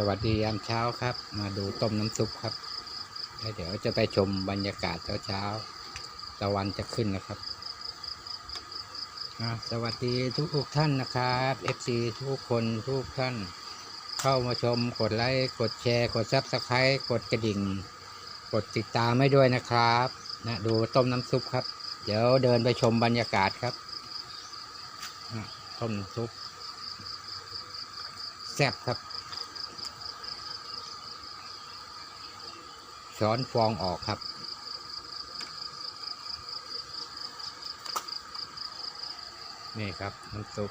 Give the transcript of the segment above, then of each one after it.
สวัสดียามเช้าครับ มาดูต้มน้ำซุปครับแล้วเดี๋ยวจะไปชมบรรยากาศเช้าๆตะวันจะขึ้นนะครับอะสวัสดีทุกๆท่านนะครับ FC ทุกคนทุกท่าน เข้ามาชมกดไลค์กดแชร์ กดซับสไครต์กดกระดิ่ง กดติดตามให้ด้วยนะครับนะดูต้มน้ำซุปครับ เดี๋ยวเดินไปชมบรรยากาศครับอะต้มน้ำซุปแซ่บครับ ช้อนฟองออกครับ นี่ครับน้ำซุป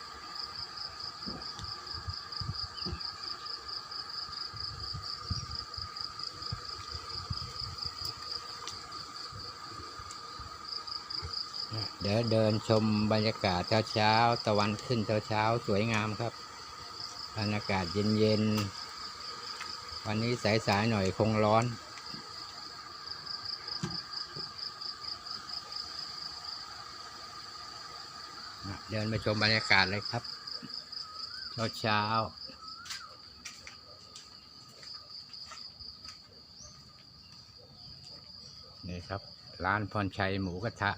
เดี๋ยวเดินชมบรรยากาศเช้าๆ ตะวันขึ้นเช้าๆ สวยงามครับ บรรยากาศเย็นๆ วันนี้สายๆหน่อยคงร้อน เดินไปชมบรรยากาศเลยครับ เช้าเช้านี่ครับ ร้านพรชัยหมูกระทะ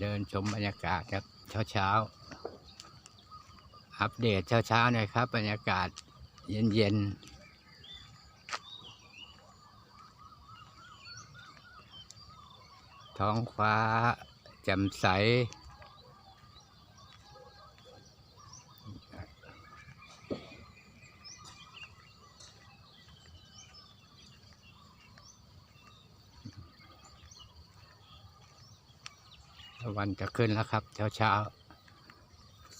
เดินชมบรรยากาศครับ เช้าเช้าอัปเดตเช้าเช้าหน่อยครับ บรรยากาศเย็นเย็น ท้องฟ้าแจ่มใส วันจะขึ้นแล้วครับ เช้าเช้า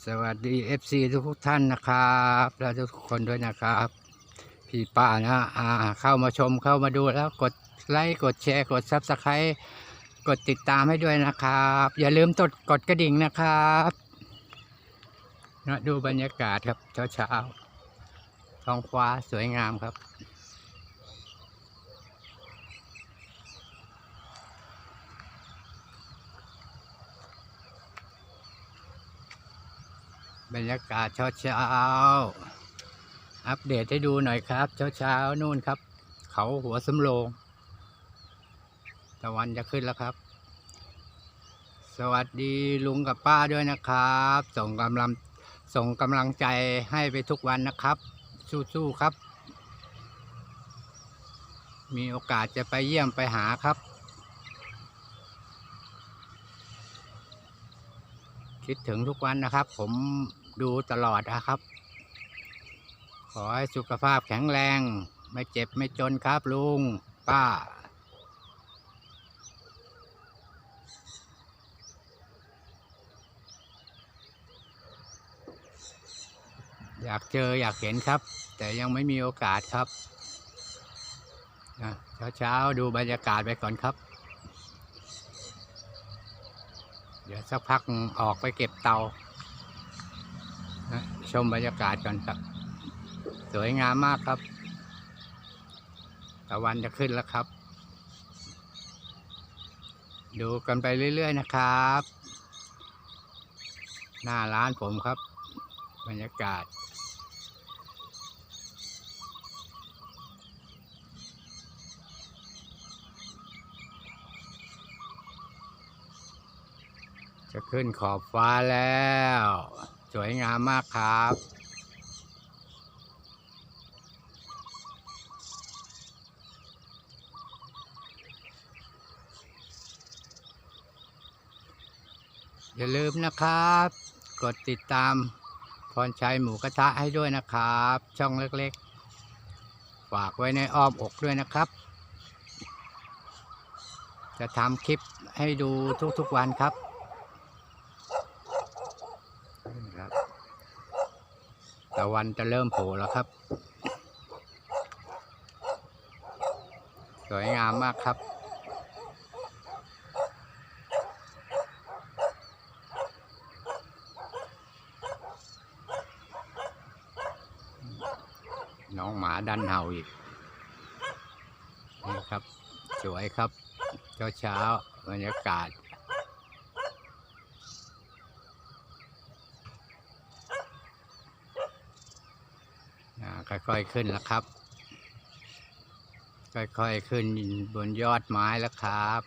สวัสดี FC ทุกท่านนะครับ และทุกคนด้วยนะครับ พี่ป้านะอ่าเข้ามาชมเข้ามาดูแล้วกดไลค์ กดแชร์ กดซับสไครต์ กดติดตามให้ด้วยนะครับ อย่าลืมกดกดกระดิ่งนะครับนะดูบรรยากาศครับเช้าเช้าๆท้องฟ้าสวยงามครับบรรยากาศเช้าเช้าอัปเดตให้ดูหน่อยครับ เช้าเช้านู่นครับ เขาหัวสำโรง ตะวันจะขึ้นแล้วครับ สวัสดีลุงกับป้าด้วยนะครับ ส่งกำลังส่งกำลังใจให้ไปทุกวันนะครับ สู้ๆครับ มีโอกาสจะไปเยี่ยมไปหาครับ คิดถึงทุกวันนะครับ ผมดูตลอดนะครับ ขอให้สุขภาพแข็งแรง ไม่เจ็บไม่จนครับลุงป้า อยากเจออยากเห็นครับ แต่ยังไม่มีโอกาสครับเช้าๆดูบรรยากาศไปก่อนครับ เดี๋ยวสักพักออกไปเก็บเตาชมบรรยากาศก่อนครับ สวยงามมากครับตะวันจะขึ้นแล้วครับ ดูกันไปเรื่อย ๆ นะครับ หน้าร้านผมครับ บรรยากาศ จะขึ้นขอบฟ้าแล้ว สวยงามมากครับ อย่าลืมนะครับ กดติดตามพรชัยหมูกระทะให้ด้วยนะครับ ช่องเล็กๆ ฝากไว้ในอ้อมอกด้วยนะครับ จะทำคลิปให้ดูทุกๆวันครับ ตะวันจะเริ่มโผล่แล้วครับ สวยงามมากครับ น้องหมาดันเห่าอีกนี่ครับ สวยครับ เช้าเช้าบรรยากาศ อ ค่อยๆขึ้นแล้วครับ ค่อยๆขึ้นบนยอดไม้แล้วครับ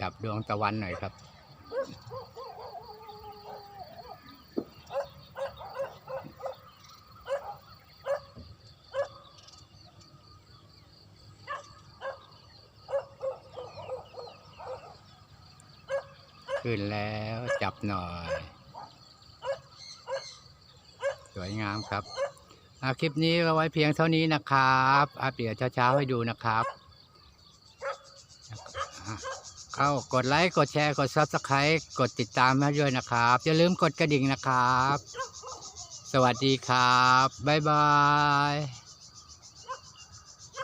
จับดวงตะวันหน่อยครับ ขึ้นแล้วจับหน่อย วยงามครับคลิปนี้เราไว้เพียงเท่านี้นะครับอาเปียเช้าๆให้ดูนะครับ เข้ากดไลค์กดแชร์กดซับสไครต์กดติดตามให้ด้วยนะครับ อย่าลืมกดกระดิ่งนะครับ สวัสดีครับ บ๊ายบาย